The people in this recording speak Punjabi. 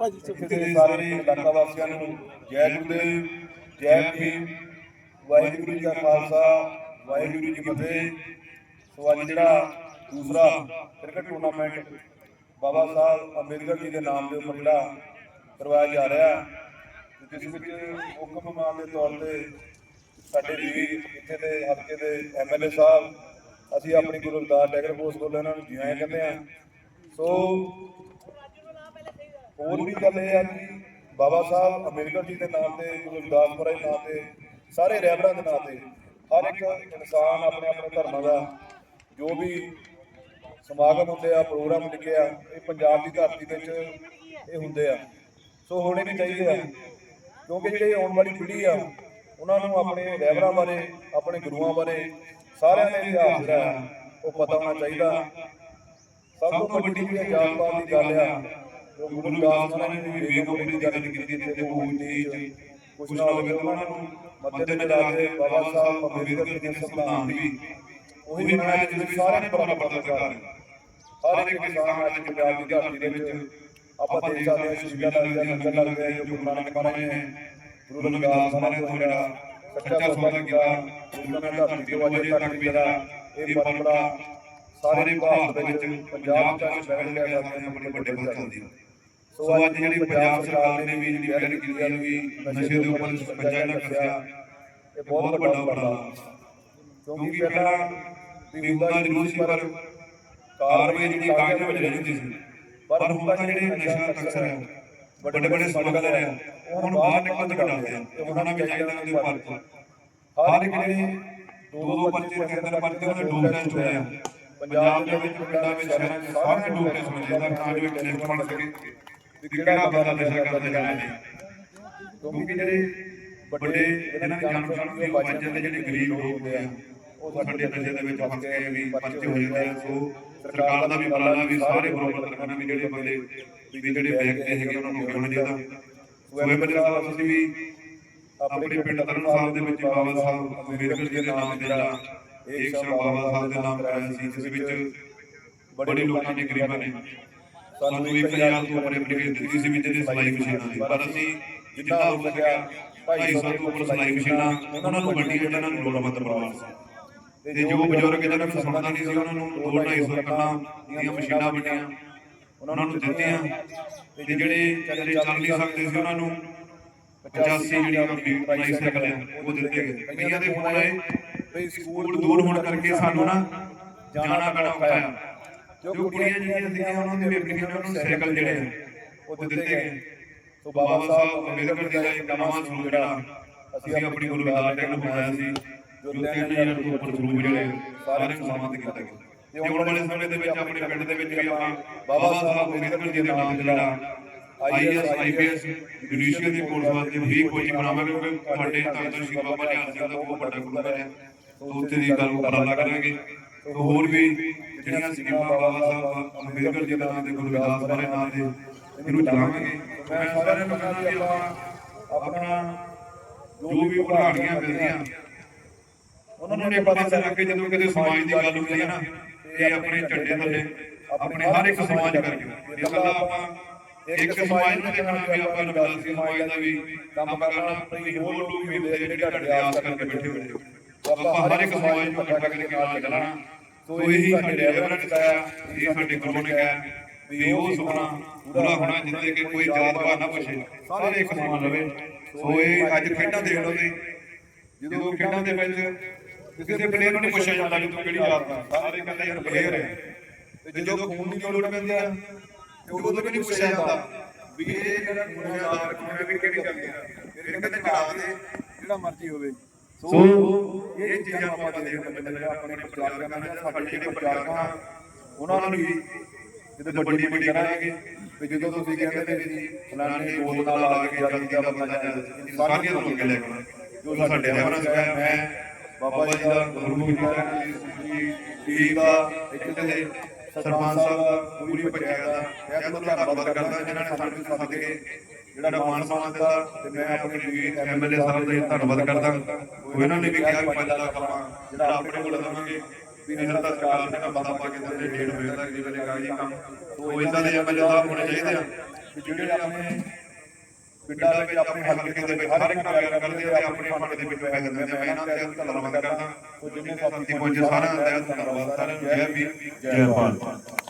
ਇੱਥੇ ਦੇ ਸਾਰੇ ਇਲਾਕਾ ਵਾਸੀਆਂ ਨੂੰ ਜੈ ਗੁਰਦੇਵ ਜੈ ਭੀਮ ਵਾਹਿਗੁਰੂ ਜੀ ਕਾ ਖਾਲਸਾ ਵਾਹਿਗੁਰੂ ਜੀ ਕੀ ਫਤਿਹ। ਸੋ ਅੱਜ ਜਿਹੜਾ ਦੂਸਰਾ ਕ੍ਰਿਕਟ ਟੂਰਨਾਮੈਂਟ ਬਾਬਾ ਸਾਹਿਬ ਅੰਬੇਦਕਰ ਜੀ ਦੇ ਨਾਮ ਦੇ ਉੱਪਰ ਜਿਹੜਾ ਕਰਵਾਇਆ ਜਾ ਰਿਹਾ ਜਿਸ ਵਿੱਚ ਮੁੱਖ ਮਹਿਮਾਨ ਦੇ ਤੌਰ ਤੇ ਸਾਡੇ ਵੀਰ ਇੱਥੇ ਦੇ ਹਲਕੇ ਦੇ ਐਮਐਲਏ ਸਾਹਿਬ ਅਸੀਂ ਆਪਣੀ ਗੁਰੂ ਰਵਿਦਾਸ ਟੈਗਰ ਫੋਰਸ ਵੱਲੋਂ ਇਹਨਾਂ ਨੂੰ ਜੀ ਆਇਆਂ ਕਹਿੰਦੇ ਆ। ਸੋ ਹੋਰ ਵੀ ਗੱਲ ਇਹ ਆ ਕਿ ਬਾਬਾ ਸਾਹਿਬ ਅੰਬੇਦਕਰ ਜੀ ਦੇ ਨਾਮ ਤੇ ਗੁਰੂ ਰਵਿਦਾਸ ਦੇ ਨਾਮ ਤੇ ਸਾਰੇ ਰਹਿਬਰਾਂ ਦੇ ਨਾਮ ਤੇ ਹਰ ਇੱਕ ਇਨਸਾਨ ਆਪਣੇ ਆਪਣੇ ਧਰਮਾਂ ਦਾ ਜੋ ਵੀ ਸਮਾਗਮ ਹੁੰਦੇ ਆ ਪ੍ਰੋਗਰਾਮ ਲਿਖੇ ਆ ਇਹ ਪੰਜਾਬ ਦੀ ਧਰਤੀ ਵਿੱਚ ਇਹ ਹੁੰਦੇ ਆ। ਸੋ ਹੋਣੇ ਵੀ ਚਾਹੀਦੇ ਆ ਕਿਉਂਕਿ ਜਿਹੜੀ ਆਉਣ ਵਾਲੀ ਪੀੜ੍ਹੀ ਆ ਉਹਨਾਂ ਨੂੰ ਆਪਣੇ ਰਹਿਬਰਾਂ ਬਾਰੇ ਆਪਣੇ ਗੁਰੂਆਂ ਬਾਰੇ ਸਾਰਿਆਂ ਦੇ ਇਤਿਹਾਸ ਜਿਹੜਾ ਆ, ਉਹ ਪਤਾ ਹੋਣਾ ਚਾਹੀਦਾ। ਸਭ ਤੋਂ ਵੱਡੀ ਜਿਹੜੀ ਜਾਤ ਪਾਤ ਦੀ ਗੱਲ ਆ ਗੁਰੂ ਰਵਿਦਾਸ ਮਹਾਰਾਜ ਨੇ ਵੀ ਵੇਗੋ ਦੀ ਗੱਲ ਕੀਤੀ ਤੇ ਉਹ ਨੀਚ ਕੁਛ ਨਾ ਹੋਵੇ ਉਹਨਾਂ ਨੂੰ ਮੱਦੇ ਤੇ ਕੇ ਬਾਬਾ ਸਾਹਿਬ ਅੰਬੇਦਕਰ ਜੀ ਦੇ ਸੰਵਿਧਾਨ ਦੀ ਉਹੀ ਬਣਾਇਆ ਜਿਹਦੇ ਵਿੱਚ ਸਾਰਿਆਂ ਨੇ ਬਰਾਬਰ ਅਧਿਕਾਰ ਹੈ ਹਰ ਇੱਕ ਇਨਸਾਨ ਅੱਜ ਪੰਜਾਬ ਦੀ ਧਰਤੀ ਦੇ ਵਿੱਚ ਆਪਾਂ ਦੇਖ ਸਕਦੇ ਹਾਂ ਸ਼ਹੀਦਾਂ ਦਾ ਲੰਗਰ ਲੱਗਦਾ ਹੈ, ਜੋ ਗੁਰੂ ਨਾਨਕ ਨੇ। ਗੁਰੂ ਰਵਿਦਾਸ ਮਹਾਰਾਜ ਤੋਂ ਜਿਹੜਾ ਸੱਚਾ ਸੌਦਾ ਕੀਤਾ ਉਹਨਾਂ ਨੇ ਧਰਤੀ ਤੇ ਵਜੇ ਤੱਕ ਵੀ ਜਿਹੜਾ ਇਹ ਪਰੰਪਰਾ ਸਾਰੇ ਭਾਰਤ ਵਿੱਚ ਪੰਜਾਬ ਤੱਕ ਫੈਲ ਗਿਆ ਕਰਦੇ ਬੜੇ ਵੱਡੇ ਪੱਧਰ ਚੱਲਦੀ ਸੋ ਅੱਜ ਜਿਹੜੀ ਪੰਜਾਬ ਸਰਕਾਰ ਨੇ ਵੀ ਜਿਹੜੀ ਪਹਿਲ ਕੀਤੀ ਹੈ ਵੀ ਨਸ਼ੇ ਦੇ ਉੱਪਰ ਸੱਚਾ ਰੱਖਿਆ ਇਹ ਬਹੁਤ ਵੱਡਾ ਉਪਰਾਲਾ ਕਿਉਂਕਿ ਪਹਿਲਾਂ ਵੀ ਹੁੰਦਾ ਜ਼ਰੂਰ ਸੀ, ਪਰ ਕਾਰਵਾਈ ਜਿਹੜੀ ਕਾਗਜ਼ਾਂ ਵਿੱਚ ਰਹਿੰਦੀ ਸੀ। ਪਰ ਹੁਣ ਤਾਂ ਜਿਹੜੇ ਨਸ਼ਾ ਤਸਕਰ ਹੈ ਵੱਡੇ ਵੱਡੇ ਸਮਗਲਰ ਹੈ ਹੁਣ ਬਾਹਰ ਨਿਕਲਣ ਦੀ ਕਰਦੇ ਆ ਤੇ ਉਹਨਾਂ ਵੀ ਚਾਹੀਦਾ ਉਹਨਾਂ ਉੱਪਰ ਹਰ ਇੱਕ ਜਿਹੜੇ ਦੋ ਦੋ ਪਰਚੇ ਤਿੰਨ ਤਿੰਨ ਪਰਚੇ ਉਹਦੇ ਡੋਪ ਟੈਸਟ ਹੋਏ ਆ। ਪੰਜਾਬ ਦੇ ਵਿੱਚ, ਪਿੰਡਾਂ ਵਿੱਚ, ਸ਼ਹਿਰਾਂ ਵਿੱਚ ਸਾਰੇ ਡੋਪ ਟੈਸਟ ਹੋਏ ਜਿਹਦਾ ਤਾਂ ਜੋ ਇੱਕ ਬਣ ਸਕੇ। ਵੀ ਕਿਹੜਾ ਬੰਦਾ ਨਸ਼ਾ ਕਰਦੇ ਜਾਂਦੇ ਨੇ ਕਿਉਂਕਿ ਜਿਹੜੇ ਵੱਡੇ ਇਹਨਾਂ ਦੀ ਜਾਣ ਪਛਾਣ ਦੇ ਬਚ ਜਾਂਦੇ ਜਿਹੜੇ ਗਰੀਬ ਲੋਕ ਹੁੰਦੇ ਆ, ਉਹ ਸਾਡੇ ਨਸ਼ੇ ਦੇ ਵਿੱਚ ਫਸ ਗਏ ਵੀ ਪਰਚੇ ਹੋ ਜਾਂਦੇ ਆ। ਸੋ ਸਰਕਾਰ ਦਾ ਵੀ ਉਪਰਾਲਾ ਵੀ ਸਾਰੇ ਬਰੋਬਰ ਕਰਨਾ ਵੀ ਜਿਹੜੇ ਬੰਦੇ, ਵੀ ਜਿਹੜੇ ਬੈਗ ਤੇ ਹੈਗੇ, ਉਹਨਾਂ ਨੂੰ ਹੋਣਾ ਚਾਹੀਦਾ। ਸੋ ਇਹ ਪੰਜਾਬ ਅਸੀਂ ਵੀ ਆਪਣੇ ਪਿੰਡ ਤਰਨ ਸਾਹਿਬ ਦੇ ਵਿੱਚ ਬਾਬਾ ਸਾਹਿਬ ਅੰਬੇਦਕਰ ਜੀ ਦੇ ਨਾਮ ਤੇ ਜਿਹੜਾ ਇੱਕ ਸ਼ਰਮ ਬਾਬਾ ਸਾਹਿਬ ਦੇ ਨਾਮ ਕਰਾਇਆ ਸੀ, ਜਿਸ ਵਿੱਚ ਬੜੇ ਲੋਕਾਂ ਨੇ ਗਰੀਬਾਂ ਨੇ ਸਾਨੂੰ 1000 ਤੋਂ ਉੱਪਰ ਐਪਲੀਕੇਸ਼ਨ ਦਿੱਤੀ ਸੀ ਵੀ ਜਿਹੜੇ ਸਲਾਈ ਮਸ਼ੀਨਾਂ ਦੀ ਪਰ ਅਸੀਂ ਜਿੰਨਾ ਹੋ ਸਕਿਆ, ਭਾਈ ਸਾਹਿਬ ਤੋਂ ਉੱਪਰ ਸਲਾਈ ਮਸ਼ੀਨਾਂ, ਉਹਨਾਂ ਨੂੰ ਵੰਡੀਆਂ ਜਿਹਨਾਂ ਨੂੰ ਲੋੜਵੰਦ ਪਰਿਵਾਰ ਸੀ। ਤੇ ਜੋ ਬਜ਼ੁਰਗ ਜਿਹਨਾਂ ਨੂੰ ਸਮਝਦਾ ਨਹੀਂ ਸੀ, ਉਹਨਾਂ ਨੂੰ 2-250 ਰੁਪਏ ਦੀਆਂ ਮਸ਼ੀਨਾਂ ਵੰਡੀਆਂ ਉਹਨਾਂ ਨੂੰ ਦਿੱਤੀਆਂ। ਤੇ ਜਿਹੜੇ ਚੱਲੇ ਚੱਲ ਨਹੀਂ ਸਕਦੇ ਸੀ, ਉਹਨਾਂ ਨੂੰ 85 ਜਿਹੜੀ ਆਪਣੀ ਪ੍ਰਾਈਸ ਸਾਈਕਲ ਹੈ ਉਹ ਦਿੱਤੇ ਗਏ। ਕਈਆਂ ਦੇ ਫੋਨ ਆਏ, ਵੀ ਸਕੂਲ ਦੂਰ ਹੋਣ ਕਰਕੇ ਸਾਨੂੰ ਨਾ ਜਾਣਾ ਪੈਣਾ ਔਖਾ ਆ। ਜੋ ਕੁੜੀਆਂ ਜਿਹੜੀਆਂ ਸੀਗੀਆਂ ਉਹਨਾਂ ਦੇ ਐਪਲੀਕੇਸ਼ਨ ਉਹਨਾਂ ਨੂੰ ਸਾਈਕਲ ਜਿਹੜੇ ਆ, ਉਹ ਦਿੱਤੇ ਗਏ। ਸੋ ਬਾਬਾ ਸਾਹਿਬ ਅੰਬੇਦਕਰ ਜੀ ਦਾ ਇੱਕ ਨਵਾਂ ਸਰੂਪ ਜਿਹੜਾ ਅਸੀਂ ਆਪਣੀ ਗੁਰੂ ਰਵਿਦਾਸ ਟੈਗੋਰ ਨੂੰ ਬਣਾਇਆ ਸੀ ਜੋ ਤਿੰਨ ਹਜ਼ਾਰ ਤੋਂ ਉੱਪਰ ਸਰੂਪ ਜਿਹੜੇ ਸਾਰਿਆਂ ਨੂੰ ਸਨਮਾਨਿਤ ਕੀਤਾ ਗਿਆ। ਤੇ ਆਉਣ ਵਾਲੇ ਸਮੇਂ ਦੇ ਵਿੱਚ ਆਪਣੇ ਪਿੰਡ ਦੇ ਵਿੱਚ ਵੀ ਆਪਾਂ ਬਾਬਾ ਸਾਹਿਬ ਅੰਬੇਦਕਰ ਜੀ ਦੇ ਨਾਮ ਤੇ ਜਿਹੜਾ ਆਈਐਸ ਆਈਪੀਐਸ ਜੁਡੀਸ਼ੀਅਲ ਦੀ ਕੋਰਸ ਵਾਸਤੇ ਵੀ ਕੋਚਿੰਗ ਬਣਾਵਾਂਗੇ ਕਿਉਂਕਿ ਤੁਹਾਡੇ ਤੰਦਰ ਸ਼੍ਰੀ ਬਾਬਾ ਨਿਹਾਲ ਸਿੰਘ ਦਾ ਬਹੁਤ ਵੱਡਾ ਗੁਰਦੁਆਰਾ ਹੈ ਸੋ ਉੱਥੇ ਦੀ ਗੱਲ ਉਪਰਾਲਾ ਕਰਾਂਗੇ। ਤੇ ਹੋਰ ਵੀ ਜਿਹੜੀਆਂ ਸਕੀਮਾਂ ਬਾਬਾ ਸਾਹਿਬ ਅੰਬੇਦਕਰ ਜੀ ਦਾ ਨਾਮ ਤੇ ਗੁਰੂ ਰਵਿਦਾਸ ਬਾਰੇ ਨਾਮ ਦੇ ਇਹਨੂੰ ਚਲਾਵਾਂਗੇ ਮੈਂ ਸਾਰਿਆਂ ਨੂੰ ਕਹਿੰਦਾ ਵੀ ਆਪਾਂ ਆਪਣਾ ਜੋ ਵੀ ਉਦਾਹਰਣੀਆਂ ਮਿਲਦੀਆਂ, ਉਹਨਾਂ ਨੂੰ ਪਤਾ ਲੱਗ ਕੇ ਜਦੋਂ ਕਿਤੇ ਸਮਾਜ ਦੀ ਗੱਲ ਹੁੰਦੀ ਹੈ ਨਾ, ਇਹ ਆਪਣੇ ਝੰਡੇ ਥੱਲੇ, ਆਪਣੇ ਹਰ ਇੱਕ ਸਮਾਜ ਕਰਕੇ। ਇਹ ਗੱਲ ਆਪਾਂ ਇੱਕ ਸਮਾਜ ਨੂੰ ਦੇਖਣਾ ਵੀ ਆਪਾਂ ਨੂੰ ਸਮਾਜ ਦਾ ਵੀ ਕੰਮ ਕਰਨਾ ਤੇ ਹੋਰ ਲੋਕ ਵੀ ਜਿਹੜੇ ਤੁਹਾਡੇ ਆਸ ਕਰਕੇ ਬੈਠੇ ਹੋਏ ਆਪਾਂ ਹਰ ਇੱਕ ਸਮਾਜ ਨੂੰ ਇਕੱਠਾ ਕਰਕੇ ਨਾਲ ਚੱਲਣਾ। ਸੋ ਇਹੀ ਸਾਡੇ ਰਹਿਬਰਾਂ ਨੇ ਸਿਖਾਇਆ ਇਹ ਸਾਡੇ ਗੁਰੂ ਨੇ ਕਿਹਾ ਵੀ ਉਹ ਸੁਪਨਾ ਪੂਰਾ ਹੋਣਾ ਜਿੱਤੇ ਕਿ ਕੋਈ ਜਾਤ ਪਾਤ ਨਾ ਪੁੱਛੇ। ਸਾਰੇ ਇੱਕ ਸਮਾਨ ਰਵੇ ਸੋ ਇਹ ਅੱਜ ਖੇਡਾਂ ਦੇਖ ਲਓ ਜਦੋਂ ਖੇਡਾਂ ਦੇ ਵਿੱਚ ਕਿਸੇ ਪਲੇਅਰ ਨੂੰ ਨਹੀਂ ਪੁੱਛਿਆ ਜਾਂਦਾ ਕਿ ਤੂੰ ਕਿਹੜੀ ਜਾਤ ਦਾ ਸਾਰੇ ਕਹਿੰਦੇ ਯਾਰ ਪਲੇਅਰ ਹੈ ਤੇ ਜਦੋਂ ਖੂਨ ਦੀ ਲੋੜ ਪੈਂਦੀ ਆ ਤੇ ਉਦੋਂ ਵੀ ਨਹੀਂ ਪੁੱਛਿਆ ਜਾਂਦਾ ਵੀ ਇਹ ਮੇਰਾ ਖੂਨ ਹੈ ਦਾ ਹੈ ਵੀ ਕਿਹੜੀ ਜਾਂਦੀ ਆ ਫਿਰ ਕਹਿੰਦੇ ਚੜਾ ਦੇ ਜਿਹੜਾ ਮਰਜ਼ੀ ਹੋਵੇ। ਸੋ ਇਹ ਚੀਜ਼ਾਂ ਆਪਾਂ ਦੇਖਦੇ ਹਾਂ ਆਪਣੇ ਪ੍ਰਚਾਰ ਕਰਨਾ ਸਾਡੇ ਜਿਹੜੇ ਪ੍ਰਚਾਰਕ ਉਹਨਾਂ ਨੂੰ ਵੀ ਜਦੋਂ ਵੱਡੀ ਵੱਡੀ ਕਰਾਂਗੇ, ਤੇ ਜਦੋਂ ਤੁਸੀਂ ਕਹਿੰਦੇ ਨੇ ਜੀ, ਫਲਾਣੇ ਬੋਲ ਨਾਲ ਲਾ ਕੇ ਜਾਤੀ ਦਾ ਬੰਦਾ ਜਾਂਦਾ ਸਾਰੀਆਂ ਤੋਂ ਅੱਗੇ ਲੈ ਜੋ ਸਾਡੇ ਰਹਿਬਰਾਂ ਸਿਖਾਇਆ ਮੈਂ, ਬਾਬਾ ਜੀ ਦਾ ਗੁਰੂ ਕੀਤਾ ਜੀ ਟੀਮ ਦਾ ਇੱਕ ਤੇ ਸਰਪੰਚ ਸਾਹਿਬ ਪੂਰੀ ਪੰਚਾਇਤ ਦਾ, ਮੈਂ ਤੁਹਾਨੂੰ ਧੰਨਵਾਦ ਕਰਦਾ, ਜਿਨ੍ਹਾਂ ਨੇ ਸਾਨੂੰ ਸੱਦ ਕੇ ਜਿਹੜਾ ਮਾਨ ਸਨਮਾਨ ਦਿੱਤਾ ਤੇ ਮੈਂ ਆਪਣੇ ਵੀਰ ਐਮਐਲਏ ਸਾਹਿਬ ਦਾ ਧੰਨਵਾਦ ਕਰਦਾ। ਉਹ ਇਹਨਾਂ ਨੇ ਵੀ ਕਿਹਾ ਵੀ 5 ਲੱਖ ਆਪਾਂ ਜਿਹੜਾ ਆਪਣੇ ਕੋਲ ਦਵਾਂਗੇ, ਵੀ ਇਹਨਾਂ ਦਾ ਸਰਕਾਰ ਨੇ ਬੰਦਾ ਪਾ ਕੇ ਦਿੰਦੇ ਡੇਢ ਹੋਏ ਦਾ ਜੀ ਵੇਲੇ ਕਾਗਜ਼ੀ ਕੰਮ। ਸੋ ਇਦਾਂ ਦੇ ਐਮਐਲਏ ਸਾਹਿਬ ਹੋਣੇ ਚਾਹੀਦੇ ਆ। ਵੀ ਜਿਹੜੇ ਆਪਣੇ ਪਿੰਡਾਂ ਦੇ ਵਿੱਚ ਆਪਣੇ ਹਲਕੇ ਦੇ ਵਿੱਚ ਹਰ ਇੱਕ ਪਿਆਰ ਕਰਦੇ ਤੇ ਆਪਣੇ ਫੰਡ ਦੇ ਵਿੱਚ ਪੈਸੇ ਦਿੰਦੇ ਮੈਂ ਇਹਨਾਂ ਦਾ ਦਿਲ ਧੰਨਵਾਦ ਕਰਦਾ। ਉਹ ਜਿੰਨੇ ਸਾਥੀ ਪਹੁੰਚੇ ਸਾਰਿਆਂ ਦਾ ਦਿਲ ਧੰਨਵਾਦ, ਸਾਰਿਆਂ ਨੂੰ ਜੈ ਵੀਰ ਜੈ ਭਾਰਤ।